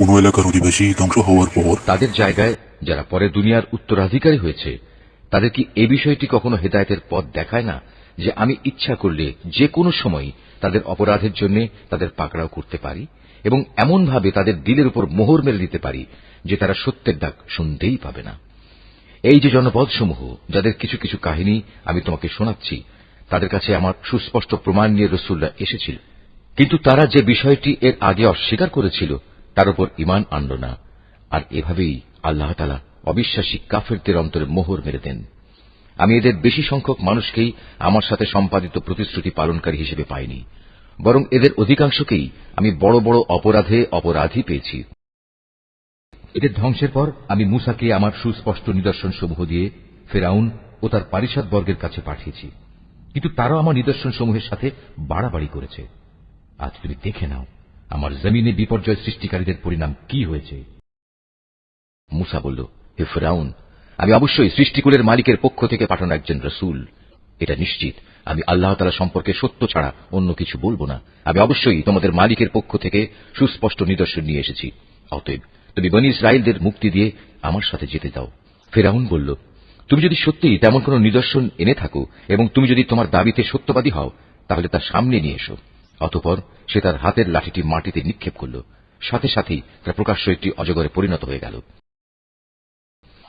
কোনো এলাকার অধিবাসী ধ্বংস হওয়ার পর তাদের জায়গায় যারা পরে দুনিয়ার উত্তরাধিকারী হয়েছে, তাদের কি এ বিষয়টি কখনো হেদায়তের পথ দেখায় না যে আমি ইচ্ছা করলে যে কোনো সময় তাদের অপরাধের জন্য তাদের পাকড়াও করতে পারি এবং এমনভাবে তাদের দিলের উপর মোহর মেরে দিতে পারি যে তারা সত্যের ডাক শুনতেই পাবে না? এই যে জনপদসমূহ যাদের কিছু কিছু কাহিনী আমি তোমাকে শোনাচ্ছি, তাদের কাছে আমার সুস্পষ্ট প্রমাণ নিয়ে রসুল্লাহ এসেছিল। কিন্তু তারা যে বিষয়টি এর আগে অস্বীকার করেছিল তার উপর ইমান আনল না। আর এভাবেই আল্লাহ তালা অবিশ্বাসী কাফেরদের অন্তরে মোহর মেরে দেন। আমি এদের বেশি সংখ্যক মানুষকেই আমার সাথে সম্পাদিত প্রতিশ্রুতি পালনকারী হিসেবে পাইনি। বরং এদের অধিকাংশকেই আমি বড় বড় অপরাধে অপরাধী পেয়েছি। এদের ধ্বংসের পর আমি মুসাকে আমার সুস্পষ্ট নিদর্শন সমূহ দিয়ে ফেরাউন ও তার পারিষদ বর্গের কাছে পাঠিয়েছি। কিন্তু তারাও আমার নিদর্শন সমূহের সাথে বাড়াবাড়ি করেছে। আজ তুমি দেখে নাও। আমার জমিনে বিপর্যয় সৃষ্টিকারীদের পরিণাম কি হয়েছে? মুসা বলল, হে ফেরাউন, আমি অবশ্যই সৃষ্টিকুলের মালিকের পক্ষ থেকে পাঠানো একজন রসুল। এটা নিশ্চিত। আমি আল্লাহ তালা সম্পর্কে সত্য ছাড়া অন্য কিছু বলব না। আমি অবশ্যই তোমাদের মালিকের পক্ষ থেকে সুস্পষ্ট নিদর্শন নিয়ে এসেছি। অতএব তুমি বনি ইসরায়েলদের মুক্তি দিয়ে আমার সাথে যেতে দাও। ফেরাউন বলল, তুমি যদি সত্যি তেমন কোন নিদর্শন এনে থাকো এবং তুমি যদি তোমার দাবিতে সত্যবাদী হও, তাহলে তার সামনে নিয়ে এসো। অতপর সে তার হাতের লাঠিটি মাটিতে নিক্ষেপ করল। সাথে সাথেই তার প্রকাশ্য একটি অজগরে পরিণত হয়ে গেল।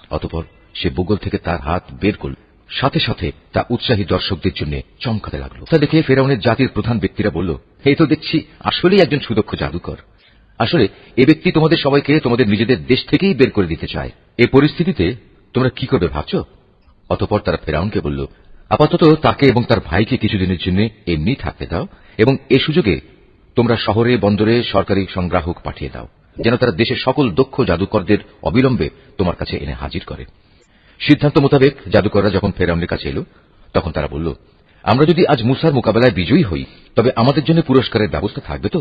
অতপর সে বুগল থেকে তার হাত বের করল। সাথে সাথে তা উৎসাহী দর্শকদের জন্য চমকাতে লাগল। তা দেখে ফেরাউনের জাতির প্রধান ব্যক্তিরা বলল এই তো দেখছি, আসলেই একজন সুদক্ষ জাদুকর। আসলে, এ ব্যক্তি তোমাদের সবাইকে তোমাদের নিজেদের দেশ থেকেই বের করে দিতে চায়। এই পরিস্থিতিতে তোমরা কি করবে ভাবছ? অতপর তারা ফেরাউনকে বলল, আপাতত তাকে এবং তার ভাইকে কিছুদিনের জন্য এমনি থাকতে দাও। এবং এ সুযোগে তোমরা শহরে, বন্দরে সরকারি সংগ্রাহক পাঠিয়ে দাও, যেন তারা দেশের সকল দক্ষ জাদুকরদের অবিলম্বে তোমার কাছে এনে হাজির করে। সিদ্ধান্ত মোতাবেক জাদুকররা যখন ফেরাউনের কাছে এলো, তখন তারা বলল, আমরা যদি আজ মুসার মোকাবেলায় বিজয়ী হই, তবে আমাদের জন্য পুরস্কারের ব্যবস্থা থাকবে তো?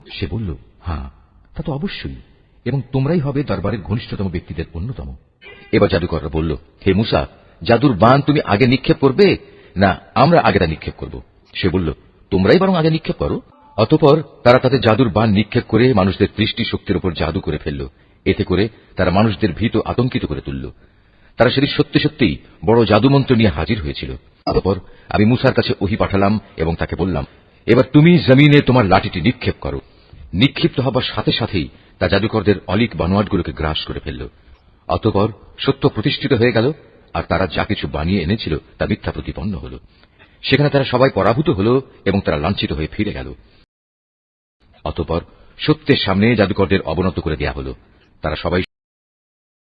সে বলল হ্যাঁ তা তো অবশ্যই, এবং তোমরাই হবে দরবারের ঘনিষ্ঠতম ব্যক্তিদের অন্যতম। এবার জাদুকররা বলল, হে মুসা, জাদুর বান তুমি আগে নিক্ষেপ করবে, না আমরা আগে তা নিক্ষেপ করব? সে বলল, তোমরাই বরং আগে নিক্ষেপ করো। অতপর তারা তাদের জাদুর বান নিক্ষেপ করে মানুষদের দৃষ্টি শক্তির উপর জাদু করে ফেলল। এতে করে তারা মানুষদের ভীত আতঙ্কিত করে তুলল। তারা সেদিন সত্যি সত্যিই বড় জাদুমন্ত্র নিয়ে হাজির হয়েছিল। অতপর আমি মুসার কাছে ওহি পাঠালাম এবং তাকে বললাম, এবার তুমি জমিনে তোমার লাঠিটি নিক্ষেপ করো। নিক্ষিপ্ত হবার সাথে সাথেই তা জাদুকরদের অলিক বানোয়াটগুলোকে গ্রাস করে ফেলল। অতপর সত্য প্রতিষ্ঠিত হয়ে গেল, আর তারা যা কিছু বানিয়ে এনেছিল তা মিথ্যা প্রতিপন্ন হল। সেখানে তারা সবাই পরাভূত হল এবং তারা লাঞ্ছিত হয়ে ফিরে গেল। অতপর সত্যের সামনে জাদুকরদের অবনত করে দেয়া হল। তারা সবাই